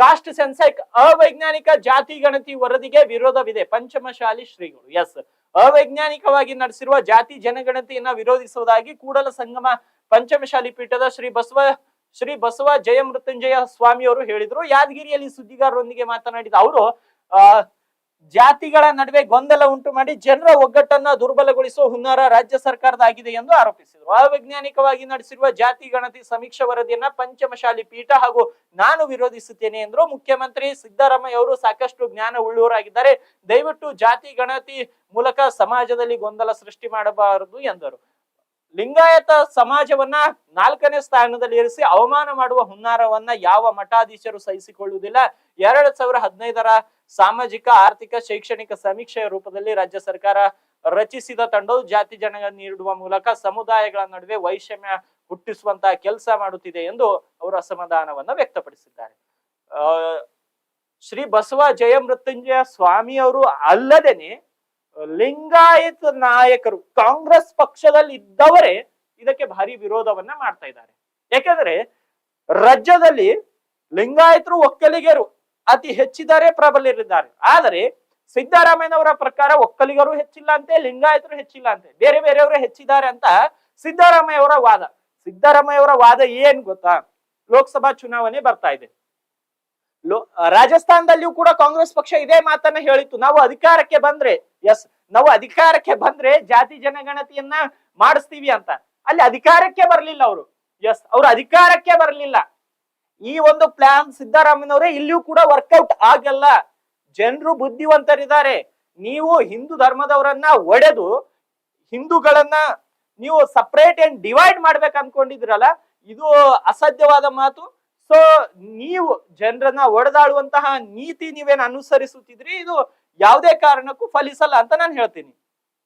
Cost ಸೆನ್ಸೆಕ್ ಅವೈಜ್ಞಾನಿಕ ಜಾತಿ ಗಣತಿ ವರದಿಗೆ ವಿರೋಧವಿದೆ. ಪಂಚಮಶಾಲಿ ಶ್ರೀಗಳು. ಎಸ್ ಅವೈಜ್ಞಾನಿಕವಾಗಿ ನಡೆಸಿರುವ ಜಾತಿ ಜನಗಣತಿಯನ್ನ ವಿರೋಧಿಸುವುದಾಗಿ ಕೂಡಲ ಸಂಗಮ ಪಂಚಮಶಾಲಿ ಪೀಠದ ಶ್ರೀ ಬಸವ ಶ್ರೀ ಬಸವ ಜಯ ಮೃತ್ಯುಂಜಯ ಸ್ವಾಮಿ ಅವರು ಹೇಳಿದ್ರು. ಯಾದಗಿರಿಯಲ್ಲಿ ಸುದ್ದಿಗಾರರೊಂದಿಗೆ ಮಾತನಾಡಿದ ಅವರು ಜಾತಿಗಳ ನಡುವೆ ಗೊಂದಲ ಉಂಟು ಮಾಡಿ ಜನರ ಒಗ್ಗಟ್ಟನ್ನ ದುರ್ಬಲಗೊಳಿಸುವ ಹುನ್ನಾರ ರಾಜ್ಯ ಸರ್ಕಾರದಾಗಿದೆ ಎಂದು ಆರೋಪಿಸಿದರು. ಅವೈಜ್ಞಾನಿಕವಾಗಿ ನಡೆಸಿರುವ ಜಾತಿ ಗಣತಿ ಸಮೀಕ್ಷಾ ವರದಿಯನ್ನ ಪಂಚಮಶಾಲಿ ಪೀಠ ಹಾಗೂ ನಾನು ವಿರೋಧಿಸುತ್ತೇನೆ ಎಂದರು ಮುಖ್ಯಮಂತ್ರಿ ಸಿದ್ದರಾಮಯ್ಯ ಅವರು ಸಾಕಷ್ಟು ಜ್ಞಾನ ಉಳ್ಳುವರಾಗಿದ್ದಾರೆ. ದಯವಿಟ್ಟು ಜಾತಿ ಗಣತಿ ಮೂಲಕ ಸಮಾಜದಲ್ಲಿ ಗೊಂದಲ ಸೃಷ್ಟಿ ಮಾಡಬಾರದು ಎಂದರು. ಲಿಂಗಾಯತ ಸಮಾಜವನ್ನ ನಾಲ್ಕನೇ ಸ್ಥಾನದಲ್ಲಿ ಇರಿಸಿ ಅವಮಾನ ಮಾಡುವ ಹುನ್ನಾರವನ್ನ ಯಾವ ಮಠಾಧೀಶರು ಸಹಿಸಿಕೊಳ್ಳುವುದಿಲ್ಲ. ಎರಡ್ ಸಾವಿರ ಹದಿನೈದರ ಸಾಮಾಜಿಕ, ಆರ್ಥಿಕ, ಶೈಕ್ಷಣಿಕ ಸಮೀಕ್ಷೆಯ ರೂಪದಲ್ಲಿ ರಾಜ್ಯ ಸರ್ಕಾರ ರಚಿಸಿದ ತಂಡವು ಜಾತಿ ಜನ ನೀಡುವ ಮೂಲಕ ಸಮುದಾಯಗಳ ನಡುವೆ ವೈಷಮ್ಯ ಹುಟ್ಟಿಸುವಂತಹ ಕೆಲಸ ಮಾಡುತ್ತಿದೆ ಎಂದು ಅವರು ಅಸಮಾಧಾನವನ್ನ ವ್ಯಕ್ತಪಡಿಸಿದ್ದಾರೆ. ಶ್ರೀ ಬಸವ ಜಯ ಮೃತ್ಯುಂಜಯ ಸ್ವಾಮಿ ಅವರು ಅಲ್ಲದೇನೆ ಲಿಂಗಾಯತ ನಾಯಕರು ಕಾಂಗ್ರೆಸ್ ಪಕ್ಷದಲ್ಲಿ ಇದ್ದವರೇ ಇದಕ್ಕೆ ಭಾರಿ ವಿರೋಧವನ್ನ ಮಾಡ್ತಾ ಇದ್ದಾರೆ. ಯಾಕಂದ್ರೆ ರಾಜ್ಯದಲ್ಲಿ ಲಿಂಗಾಯತರು ಒಕ್ಕಲಿಗರು ಅತಿ ಹೆಚ್ಚಿದ್ದಾರೆ, ಪ್ರಬಲರಿದ್ದಾರೆ. ಆದರೆ ಸಿದ್ದರಾಮಯ್ಯನವರ ಪ್ರಕಾರ ಒಕ್ಕಲಿಗರು ಹೆಚ್ಚಿಲ್ಲ ಅಂತೆ, ಲಿಂಗಾಯತರು ಹೆಚ್ಚಿಲ್ಲ ಅಂತೆ. ಬೇರೆ ಬೇರೆಯವರು ಹೆಚ್ಚಿದ್ದಾರೆ ಅಂತ ಸಿದ್ದರಾಮಯ್ಯ ಅವರ ವಾದ. ಸಿದ್ದರಾಮಯ್ಯ ಅವರ ವಾದ ಏನ್ ಗೊತ್ತಾ? ಲೋಕಸಭಾ ಚುನಾವಣೆ ಬರ್ತಾ ಇದೆ. ರಾಜಸ್ಥಾನದಲ್ಲಿಯೂ ಕೂಡ ಕಾಂಗ್ರೆಸ್ ಪಕ್ಷ ಇದೇ ಮಾತನ್ನ ಹೇಳಿತ್ತು. ನಾವು ಅಧಿಕಾರಕ್ಕೆ ಬಂದ್ರೆ, ಎಸ್, ನಾವು ಅಧಿಕಾರಕ್ಕೆ ಬಂದ್ರೆ ಜಾತಿ ಜನಗಣತಿಯನ್ನ ಮಾಡಿಸ್ತೀವಿ ಅಂತ. ಅಲ್ಲಿ ಅಧಿಕಾರಕ್ಕೆ ಬರಲಿಲ್ಲ ಅವರು. ಎಸ್, ಅವ್ರು ಅಧಿಕಾರಕ್ಕೆ ಬರಲಿಲ್ಲ. ಈ ಒಂದು ಪ್ಲಾನ್ ಸಿದ್ದರಾಮಯ್ಯನವರೇ ಇಲ್ಲಿಯೂ ಕೂಡ ವರ್ಕೌಟ್ ಆಗಲ್ಲ. ಜನರು ಬುದ್ಧಿವಂತರಿದ್ದಾರೆ. ನೀವು ಹಿಂದೂ ಧರ್ಮದವರನ್ನ ಒಡೆದು, ಹಿಂದೂಗಳನ್ನ ನೀವು ಸಪರೇಟ್ ಅಂಡ್ ಡಿವೈಡ್ ಮಾಡ್ಬೇಕು ಅನ್ಕೊಂಡಿದ್ರಲ್ಲ ಇದು ಅಸಾಧ್ಯವಾದ ಮಾತು. ಸೊ ನೀವು ಜನರನ್ನ ಒಡೆದಾಡುವಂತಹ ನೀತಿ ನೀವೇನು ಅನುಸರಿಸುತ್ತಿದ್ರಿ? ಇದು ಯಾವುದೇ ಕಾರಣಕ್ಕೂ ಫಲಿಸಲ್ಲ ಅಂತ ನಾನು ಹೇಳ್ತೀನಿ.